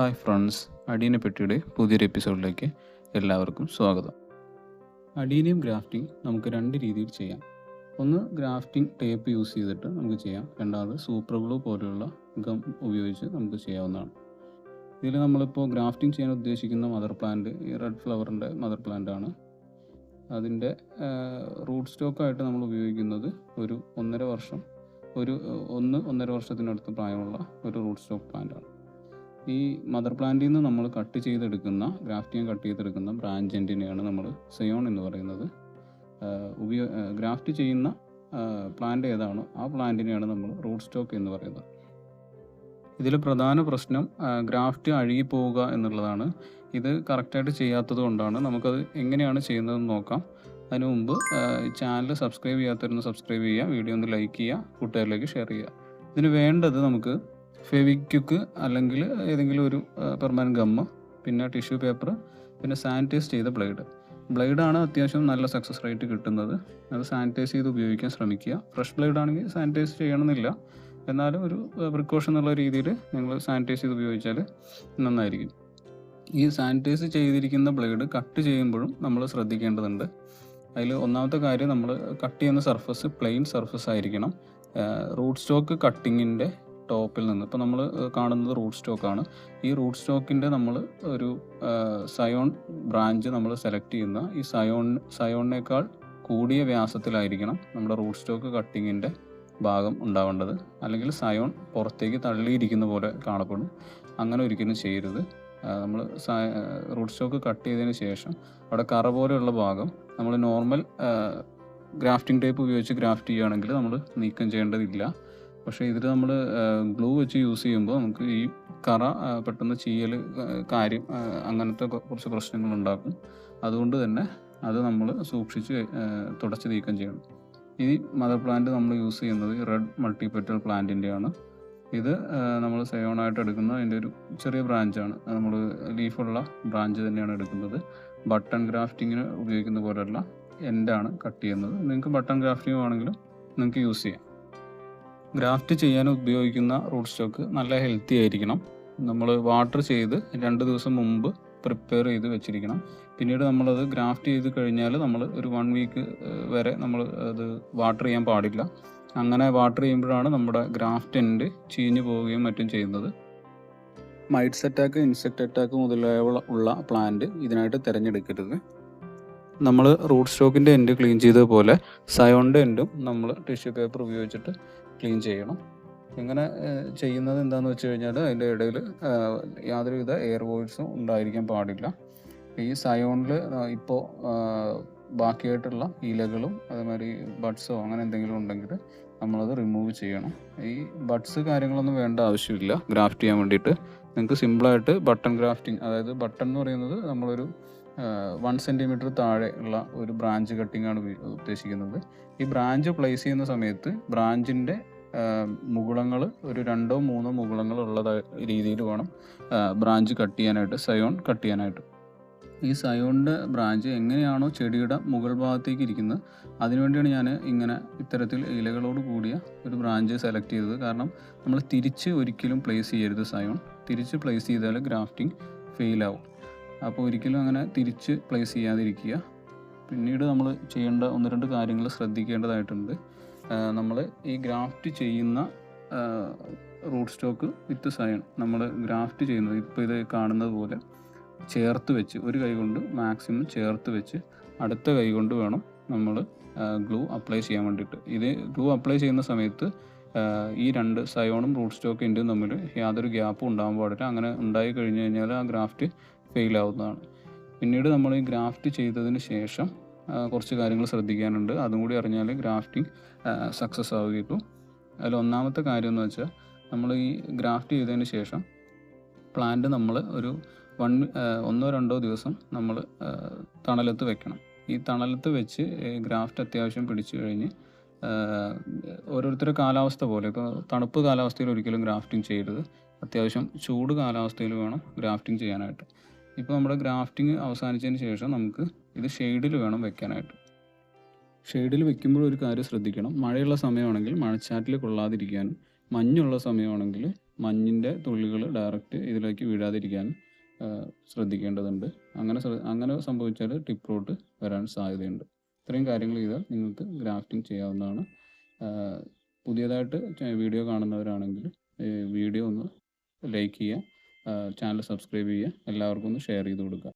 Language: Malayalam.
ഹായ് ഫ്രണ്ട്സ് അടീനെ പെട്ടിയുടെ പുതിയൊരു എപ്പിസോഡിലേക്ക് എല്ലാവർക്കും സ്വാഗതം. അടീനയും ഗ്രാഫ്റ്റിംഗ് നമുക്ക് രണ്ട് രീതിയിൽ ചെയ്യാം. ഒന്ന് ഗ്രാഫ്റ്റിംഗ് ടേപ്പ് യൂസ് ചെയ്തിട്ട് നമുക്ക് ചെയ്യാം. രണ്ടാമത് സൂപ്പർ ഗ്ലൂ പോലെയുള്ള ഗം ഉപയോഗിച്ച് നമുക്ക് ചെയ്യാവുന്നതാണ്. ഇതിൽ നമ്മളിപ്പോൾ ഗ്രാഫ്റ്റിംഗ് ചെയ്യാൻ ഉദ്ദേശിക്കുന്ന മദർ പ്ലാന്റ് ഈ റെഡ് ഫ്ലവറിന്റെ മദർ പ്ലാന്റ് ആണ് അതിന്റെ റൂട്ട് സ്റ്റോക്കായിട്ട് നമ്മൾ ഉപയോഗിക്കുന്നത് ഒരു ഒന്നര വർഷം ഒരു ഒന്ന് ഒന്നര വർഷത്തിനടുത്ത് പ്രായമുള്ള ഒരു റൂട്ട് സ്റ്റോക്ക് പ്ലാന്റാണ്. ഈ മദർ പ്ലാന്റിൽ നിന്ന് നമ്മൾ കട്ട് ചെയ്തെടുക്കുന്ന ഗ്രാഫ്റ്റിങ് കട്ട് ചെയ്തെടുക്കുന്ന ബ്രാഞ്ച് എൻഡിനെയാണ് നമ്മൾ സയോൺ എന്ന് പറയുന്നത്. ഉപയോഗ ഉപയോ ഗ്രാഫ്റ്റ് ചെയ്യുന്ന പ്ലാന്റ് ഏതാണോ ആ പ്ലാന്റിനെയാണ് നമ്മൾ റൂട്ട് സ്റ്റോക്ക് എന്ന് പറയുന്നത്. ഇതിൽ പ്രധാന പ്രശ്നം ഗ്രാഫ്റ്റ് അഴുകിപ്പോവുക എന്നുള്ളതാണ്. ഇത് കറക്റ്റായിട്ട് ചെയ്യാത്തത് കൊണ്ടാണ് നമുക്കത് എങ്ങനെയാണ് ചെയ്യുന്നതെന്ന് നോക്കാം. അതിനു മുമ്പ് ചാനൽ സബ്സ്ക്രൈബ് ചെയ്യാത്തവരൊന്ന് സബ്സ്ക്രൈബ് ചെയ്യുക വീഡിയോ ഒന്ന് ലൈക്ക് ചെയ്യുക കൂട്ടുകാരിലേക്ക് ഷെയർ ചെയ്യുക. ഇതിന് വേണ്ടത് നമുക്ക് ഫെവിക്വിക്ക് അല്ലെങ്കിൽ ഏതെങ്കിലും ഒരു പെർമനന്റ് ഗമ്മ് പിന്നെ ടിഷ്യൂ പേപ്പർ പിന്നെ സാനിറ്റൈസ് ചെയ്ത ബ്ലേഡ് ബ്ലേഡാണ് അത്യാവശ്യം നല്ല സക്സസ് റേറ്റ് കിട്ടുന്നത്. അത് സാനിറ്റൈസ് ചെയ്ത് ഉപയോഗിക്കാൻ ശ്രമിക്കുക. ഫ്രഷ് ബ്ലേഡ് ആണെങ്കിൽ സാനിറ്റൈസ് ചെയ്യണമെന്നില്ല. എന്നാലും ഒരു പ്രിക്കോഷൻ എന്നുള്ള രീതിയിൽ നിങ്ങൾ സാനിറ്റൈസ് ചെയ്ത് ഉപയോഗിച്ചാൽ നന്നായിരിക്കും. ഈ സാനിറ്റൈസ് ചെയ്തിരിക്കുന്ന ബ്ലേഡ് കട്ട് ചെയ്യുമ്പോഴും നമ്മൾ ശ്രദ്ധിക്കേണ്ടതുണ്ട്. അതിൽ ഒന്നാമത്തെ കാര്യം നമ്മൾ കട്ട് ചെയ്യുന്ന സർഫസ് പ്ലെയിൻ സർഫസ് ആയിരിക്കണം. റൂട്ട് സ്റ്റോക്ക് കട്ടിങ്ങിന്റെ ടോപ്പിൽ നിന്ന് ഇപ്പോൾ നമ്മൾ കാണുന്നത് റൂട്ട് സ്റ്റോക്കാണ് ഈ റൂട്ട് സ്റ്റോക്കിന്റെ നമ്മൾ ഒരു സയോൺ ബ്രാഞ്ച് നമ്മൾ സെലക്ട് ചെയ്യുന്ന ഈ സയോൺ സയോണിനേക്കാൾ കൂടിയ വ്യാസത്തിലായിരിക്കണം നമ്മുടെ റൂട്ട് സ്റ്റോക്ക് കട്ടിങ്ങിന്റെ ഭാഗം ഉണ്ടാവേണ്ടത്. അല്ലെങ്കിൽ സയോൺ പുറത്തേക്ക് തള്ളിയിരിക്കുന്ന പോലെ കാണപ്പെടും. അങ്ങനെ ഒരിക്കലും ചെയ്യരുത്. നമ്മൾ റൂട്ട് സ്റ്റോക്ക് കട്ട് ചെയ്തതിന് ശേഷം അവിടെ കറ പോലെയുള്ള ഭാഗം നമ്മൾ നോർമൽ ഗ്രാഫ്റ്റിംഗ് ടേപ്പ് ഉപയോഗിച്ച് ഗ്രാഫ്റ്റ് ചെയ്യുകയാണെങ്കിൽ നമ്മൾ നീക്കം ചെയ്യേണ്ടതില്ല. പക്ഷേ ഇതിൽ നമ്മൾ ഗ്ലൂ വെച്ച് യൂസ് ചെയ്യുമ്പോൾ നമുക്ക് ഈ കറ പെട്ടെന്ന് ചീയൽ കാര്യം അങ്ങനത്തെ കുറച്ച് പ്രശ്നങ്ങൾ ഉണ്ടാക്കും. അതുകൊണ്ട് തന്നെ അത് നമ്മൾ സൂക്ഷിച്ച് തുടച്ച് നീക്കം ചെയ്യണം. ഈ മദർ പ്ലാന്റ് നമ്മൾ യൂസ് ചെയ്യുന്നത് റെഡ് മൾട്ടിപെറ്റൽ പ്ലാന്റിന്റെയാണ് ഇത് നമ്മൾ സയോണായിട്ട് എടുക്കുന്ന അതിന്റെ ഒരു ചെറിയ ബ്രാഞ്ചാണ്. നമ്മൾ ലീഫുള്ള ബ്രാഞ്ച് തന്നെയാണ് എടുക്കുന്നത്. ബട്ടൺ ഗ്രാഫ്റ്റിങ്ങിന് ഉപയോഗിക്കുന്ന പോലെയല്ല എൻഡാണ് കട്ട് ചെയ്യുന്നത്. നിങ്ങൾക്ക് ബട്ടൺ ഗ്രാഫ്റ്റിംഗ് ആണെങ്കിലും നിങ്ങൾക്ക് യൂസ് ചെയ്യാം. ഗ്രാഫ്റ്റ് ചെയ്യാൻ ഉപയോഗിക്കുന്ന റൂട്ട് സ്റ്റോക്ക് നല്ല ഹെൽത്തി ആയിരിക്കണം. നമ്മൾ വാട്ടർ ചെയ്ത് രണ്ട് ദിവസം മുമ്പ് പ്രിപ്പയർ ചെയ്ത് വെച്ചിരിക്കണം. പിന്നീട് നമ്മളത് ഗ്രാഫ്റ്റ് ചെയ്ത് കഴിഞ്ഞാൽ നമ്മൾ ഒരു വൺ വീക്ക് വരെ നമ്മൾ അത് വാട്ടർ ചെയ്യാൻ പാടില്ല. അങ്ങനെ വാട്ടർ ചെയ്യുമ്പോഴാണ് നമ്മുടെ ഗ്രാഫ്റ്റ് എൻഡ് ചീഞ്ഞു പോവുകയും മറ്റും ചെയ്യുന്നത്. മൈറ്റ്സ് അറ്റാക്ക് ഇൻസെക്ട് അറ്റാക്ക് മുതലായവ ഉള്ള പ്ലാന്റ് ഇതിനായിട്ട് തിരഞ്ഞെടുക്കരുത്. നമ്മൾ റൂട്ട് സ്റ്റോക്കിന്റെ എൻഡ് ക്ലീൻ ചെയ്തതുപോലെ സയോണിന്റെ എൻഡും നമ്മൾ ടിഷ്യൂ പേപ്പർ ഉപയോഗിച്ചിട്ട് ക്ലീൻ ചെയ്യണം. ഇങ്ങനെ ചെയ്യുന്നത് എന്താണെന്ന് വെച്ച് കഴിഞ്ഞാൽ അതിന്റെ ഇടയിൽ യാതൊരുവിധ എയർ വോയിഡ്സും ഉണ്ടായിരിക്കാൻ പാടില്ല. ഈ സയോണിൽ ഇപ്പോൾ ബാക്കിയായിട്ടുള്ള ഇലകളും അതേമാതിരി ബഡ്സോ അങ്ങനെ എന്തെങ്കിലും ഉണ്ടെങ്കിൽ നമ്മളത് റിമൂവ് ചെയ്യണം. ഈ ബഡ്സ് കാര്യങ്ങളൊന്നും വേണ്ട ആവശ്യമില്ല. ഗ്രാഫ്റ്റ് ചെയ്യാൻ വേണ്ടിയിട്ട്. നിങ്ങൾക്ക് സിമ്പിളായിട്ട് ബട്ടൺ ഗ്രാഫ്റ്റിംഗ് അതായത് ബട്ടൺ എന്ന് പറയുന്നത് നമ്മളൊരു വൺ സെന്റിമീറ്റർ താഴെ ഉള്ള ഒരു ബ്രാഞ്ച് ഉപ- ഉദ്ദേശിക്കുന്നത്. ഈ ബ്രാഞ്ച് പ്ലേസ് ചെയ്യുന്ന സമയത്ത് ബ്രാഞ്ചിന്റെ മുകുളങ്ങൾ ഒരു രണ്ടോ മൂന്നോ മുകുളങ്ങൾ ഉള്ള രീതിയിൽ വേണം ബ്രാഞ്ച് കട്ട് ചെയ്യാനായിട്ട് സയോൺ കട്ട് ചെയ്യാനായിട്ട്. ഈ സയോണിന്റെ ബ്രാഞ്ച് എങ്ങനെയാണോ ചെടിയുടെ മുകൾ ഭാഗത്തേക്ക് ഇരിക്കുന്നത് അതിനുവേണ്ടിയാണ് ഞാൻ ഇങ്ങനെ ഇത്തരത്തിൽ ഇലകളോട് കൂടിയ ഒരു ബ്രാഞ്ച് സെലക്ട് ചെയ്തത്. കാരണം നമ്മൾ തിരിച്ച് ഒരിക്കലും പ്ലേസ് ചെയ്യരുത് സയോൺ. തിരിച്ച് പ്ലേസ് ചെയ്താൽ ഗ്രാഫ്റ്റിംഗ് ഫെയിൽ ആവും. അപ്പോൾ ഒരിക്കലും അങ്ങനെ തിരിച്ച് പ്ലേസ് ചെയ്യാതിരിക്കുക. പിന്നീട് നമ്മൾ ചെയ്യേണ്ട ഒന്ന് രണ്ട് കാര്യങ്ങൾ ശ്രദ്ധിക്കേണ്ടതായിട്ടുണ്ട്. നമ്മൾ ഈ ഗ്രാഫ്റ്റ് ചെയ്യുന്ന റൂട്ട് സ്റ്റോക്ക് വിത്ത് സയൺ നമ്മൾ ഗ്രാഫ്റ്റ് ചെയ്യുന്നത് ഇപ്പോൾ ഇത് കാണുന്നത് പോലെ ചേർത്ത് വെച്ച് ഒരു കൈ കൊണ്ട് മാക്സിമം ചേർത്ത് വെച്ച് അടുത്ത കൈ കൊണ്ട് വേണം നമ്മൾ ഗ്ലൂ അപ്ലൈ ചെയ്യാൻ വേണ്ടിയിട്ട്. ഇത് ഗ്ലൂ അപ്ലൈ ചെയ്യുന്ന സമയത്ത് ഈ രണ്ട് സയോണും റൂട്ട് സ്റ്റോക്ക് എൻഡും തമ്മിൽ യാതൊരു ഗ്യാപ്പും ഉണ്ടാകാൻ പാടില്ല അങ്ങനെ ഉണ്ടായി കഴിഞ്ഞു കഴിഞ്ഞാൽ ആ ഗ്രാഫ്റ്റ് ഫെയിൽ ആവുന്നതാണ് പിന്നീട് നമ്മൾ ഈ ഗ്രാഫ്റ്റ് ചെയ്തതിന് ശേഷം കുറച്ച് കാര്യങ്ങൾ ശ്രദ്ധിക്കാനുണ്ട്. അതും കൂടി അറിഞ്ഞാൽ ഗ്രാഫ്റ്റിംഗ് സക്സസ് ആവുകയുള്ളൂ. അതിൽ ഒന്നാമത്തെ കാര്യം എന്ന് വെച്ചാൽ നമ്മൾ ഈ ഗ്രാഫ്റ്റ് ചെയ്തതിന് ശേഷം പ്ലാന്റ് നമ്മൾ ഒരു വൺ ഒന്നോ രണ്ടോ ദിവസം നമ്മൾ തണലത്ത് വെക്കണം. ഈ തണലത്ത് വെച്ച് ഗ്രാഫ്റ്റ് അത്യാവശ്യം പിടിച്ചു കഴിഞ്ഞ് ഓരോരുത്തരുടെ കാലാവസ്ഥ പോലെ ഇപ്പോൾ തണുപ്പ് കാലാവസ്ഥയിൽ ഒരിക്കലും ഗ്രാഫ്റ്റിംഗ് ചെയ്യരുത്. അത്യാവശ്യം ചൂട് കാലാവസ്ഥയിൽ വേണം ഗ്രാഫ്റ്റിംഗ് ചെയ്യാനായിട്ട്. ഇപ്പോൾ നമ്മുടെ ഗ്രാഫ്റ്റിംഗ് അവസാനിച്ചതിന് ശേഷം നമുക്ക് ഇത് ഷെയ്ഡിൽ വേണം വെക്കാനായിട്ട്. ഷെയ്ഡിൽ വെക്കുമ്പോൾ ഒരു കാര്യം ശ്രദ്ധിക്കണം. മഴയുള്ള സമയമാണെങ്കിൽ മഴച്ചാറ്റിൽ കൊള്ളാതിരിക്കാനും മഞ്ഞുള്ള സമയമാണെങ്കിൽ മഞ്ഞിന്റെ തുള്ളികൾ ഡയറക്റ്റ് ഇതിലേക്ക് വീഴാതിരിക്കാനും ശ്രദ്ധിക്കേണ്ടതുണ്ട്. അങ്ങനെ അങ്ങനെ സംഭവിച്ചാൽ ടിപ്പ് റോട്ട് വരാൻ സാധ്യതയുണ്ട്. ഇത്രയും കാര്യങ്ങൾ ചെയ്താൽ നിങ്ങൾക്ക് ഗ്രാഫ്റ്റിംഗ് ചെയ്യാവുന്നതാണ്. പുതിയതായിട്ട് വീഡിയോ കാണുന്നവരാണെങ്കിൽ വീഡിയോ ഒന്ന് ലൈക്ക് ചെയ്യുക. ചാനൽ സബ്സ്ക്രൈബ് ചെയ്യുക. എല്ലാവർക്കും ഒന്ന് ഷെയർ ചെയ്ത് കൊടുക്കുക.